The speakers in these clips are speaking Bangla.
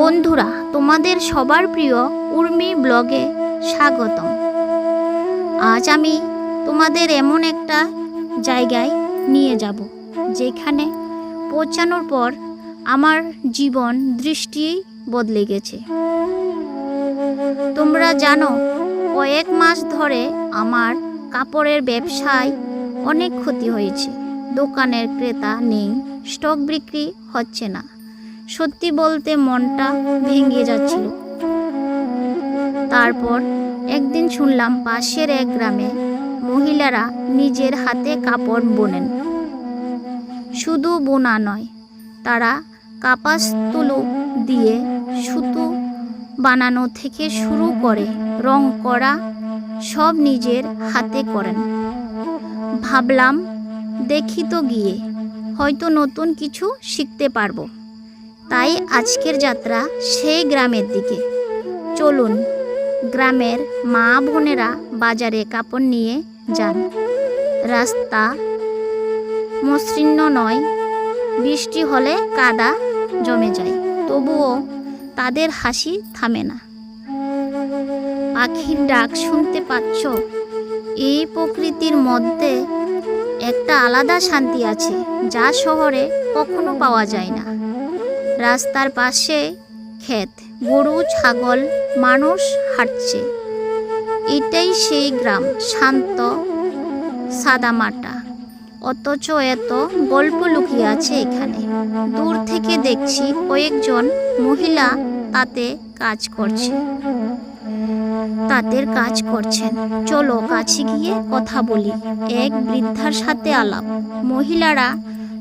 বন্ধুরা, তোমাদের সবার প্রিয় উর্মি ব্লগে স্বাগতম। আজ আমি তোমাদের এমন একটা জায়গায় নিয়ে যাব, যেখানে পৌঁছানোর পর আমার জীবন দৃষ্টি বদলে গেছে। তোমরা জানো, কয়েক মাস ধরে আমার কাপড়ের ব্যবসায় অনেক ক্ষতি হয়েছে। দোকানের ক্রেতা নেই, স্টক বিক্রি হচ্ছে না। সত্যি বলতে মনটা ভেঙে যাচ্ছিল। তারপর একদিন শুনলাম পাশের এক গ্রামে মহিলারা নিজের হাতে কাপড় বোনেন। শুধু বোনা নয়, তারা কাপাস তুলো দিয়ে সুতো বানানো থেকে শুরু করে রং করা সব নিজের হাতে করেন। ভাবলাম, দেখি তো গিয়ে, হয়তো নতুন কিছু শিখতে পারব। তাই আজকের যাত্রা সেই গ্রামের দিকে। চলুন, গ্রামের মা বোনেরা বাজারে কাপড় নিয়ে যান। রাস্তা মসৃণ নয়, বৃষ্টি হলে কাদা জমে যায়, তবুও তাদের হাসি থামে না। পাখির ডাক শুনতে পাচ্ছ? এই প্রকৃতির মধ্যে একটা আলাদা শান্তি আছে, যা শহরে কখনো পাওয়া যায় না। রাস্তার পাশে ক্ষেত। গরু, ছাগল, মানুষ হাঁটছে। এটাই সেই গ্রাম, শান্ত, সাদামাটা। অথচ এত গল্প লুকিয়ে আছে এখানে। দূর থেকে দেখছি কয়েকজন মহিলা তাতে কাজ করছে। তাদের কাজ করছেন। চলো কাছে গিয়ে কথা বলি। এক বৃদ্ধার সাথে আলাপ। মহিলারা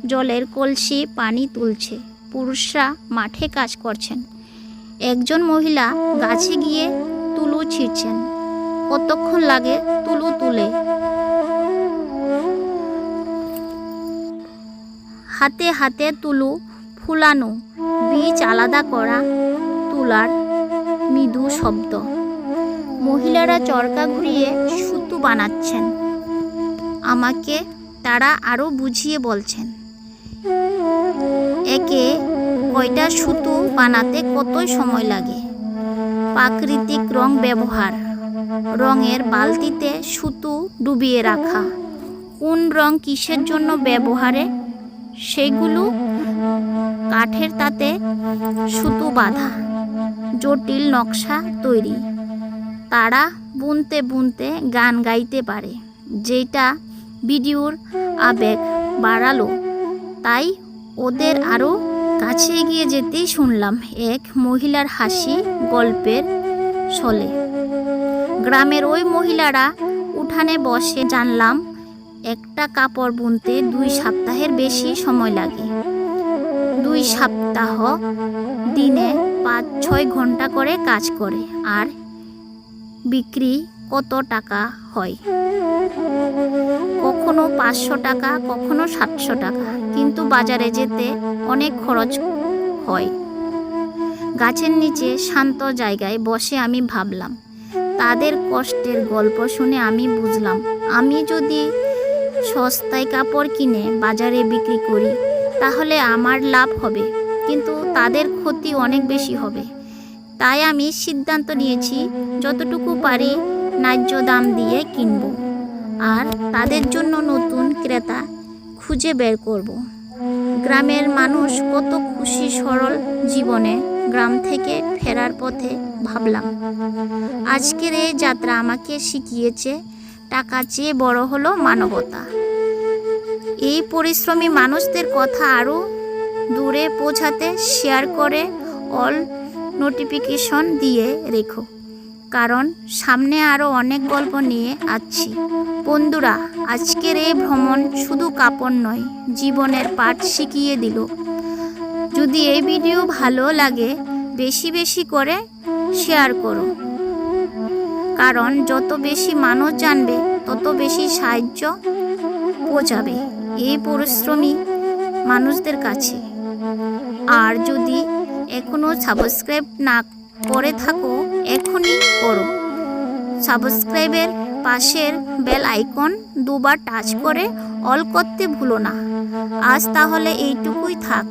জলের কলসি, পানি তুলছে। পুরুষরা মাঠে কাজ করছেন। একজন মহিলা গাছে গিয়ে তুলো ছিঁড়ছেন। কতক্ষণ লাগে তুলো তুলে? হাতে হাতে তুলো ফুলানো, বীজ আলাদা করা, তুলার মৃদু শব্দ। মহিলারা চরকা ঘুরিয়ে সুতো বানাচ্ছেন। আমাকে তারা আরও বুঝিয়ে বলছেন। একে কয়টা সুতো বানাতে কতই সময় লাগে? প্রাকৃতিক রং ব্যবহার। রঙের বালতিতে সুতো ডুবিয়ে রাখা। কোন রং কিসের জন্য ব্যবহারে? সেগুলো কাঠের তাতে সুতো বাঁধা। জটিল নকশা তৈরি। তারা বুনতে বুনতে গান গাইতে পারে, যেটা ভিডিওর আবেগ বাড়ালো। তাই ওদের আরও কাছে এগিয়ে যেতেই শুনলাম এক মহিলার হাসি গল্পের ছলে। গ্রামের ওই মহিলারা উঠানে বসে জানলাম একটা কাপড় বুনতে দুই সপ্তাহের বেশি সময় লাগে। দুই সপ্তাহ দিনে পাঁচ ছয় ঘণ্টা করে কাজ করে, আর বিক্রি কত টাকা হয়? কখনো পাঁচশো টাকা, কখনো সাতশো টাকা। কিন্তু বাজারে যেতে অনেক খরচ হয়। গাছের নিচে শান্ত জায়গায় বসে আমি ভাবলাম, তাদের কষ্টের গল্প শুনে আমি বুঝলাম, আমি যদি সস্তায় কাপড় কিনে বাজারে বিক্রি করি, তাহলে আমার লাভ হবে, কিন্তু তাদের ক্ষতি অনেক বেশি হবে। তাই আমি সিদ্ধান্ত নিয়েছি, যতটুকু পারি ন্যায্য দাম দিয়ে কিনব। আর তাদের জন্য নতুন ক্রেতা খুঁজে বের করব। গ্রামের মানুষ কত খুশি সরল জীবনে গ্রাম থেকে ফেরার পথে ভাবলাম। আজকের এই যাত্রা আমাকে শিখিয়েছে, টাকা চেয়ে বড় হলো মানবতা। এই পরিশ্রমী মানুষদের কথা আরও দূরে পৌঁছাতে শেয়ার করে অল নোটিফিকেশন দিয়ে রেখো। কারণ সামনে আরও অনেক গল্প নিয়ে আসছি বন্ধুরা, আজকের এই ভ্রমণ শুধু কাপড় নয়, জীবনের পাঠ শিখিয়ে দিল। যদি এই ভিডিও ভালো লাগে, বেশি বেশি করে শেয়ার করো। কারণ যত বেশি মানুষ জানবে, তত বেশি সাহায্য পৌঁছাবে এই পরিশ্রমী মানুষদের কাছে। আর যদি এখনও সাবস্ক্রাইব না করে থাকো, এখনই করো সাবস্ক্রাইবের পাশের বেল আইকন দুবার টাচ করে অল করতে ভুলো না। আজ তাহলে এইটুকুই থাক।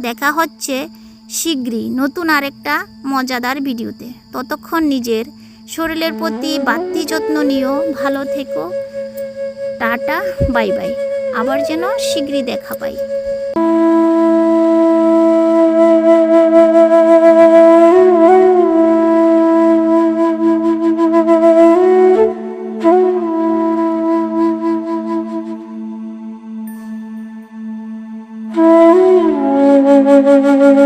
দেখা হচ্ছে শীঘ্রই নতুন আরেকটা মজাদার ভিডিওতে। ততক্ষণ নিজের শরীরের প্রতি বাড়তি যত্ন নিও, ভালো থেকো। Tata, bye bye. আবার যেন শীঘ্রই দেখা পাই। Oh.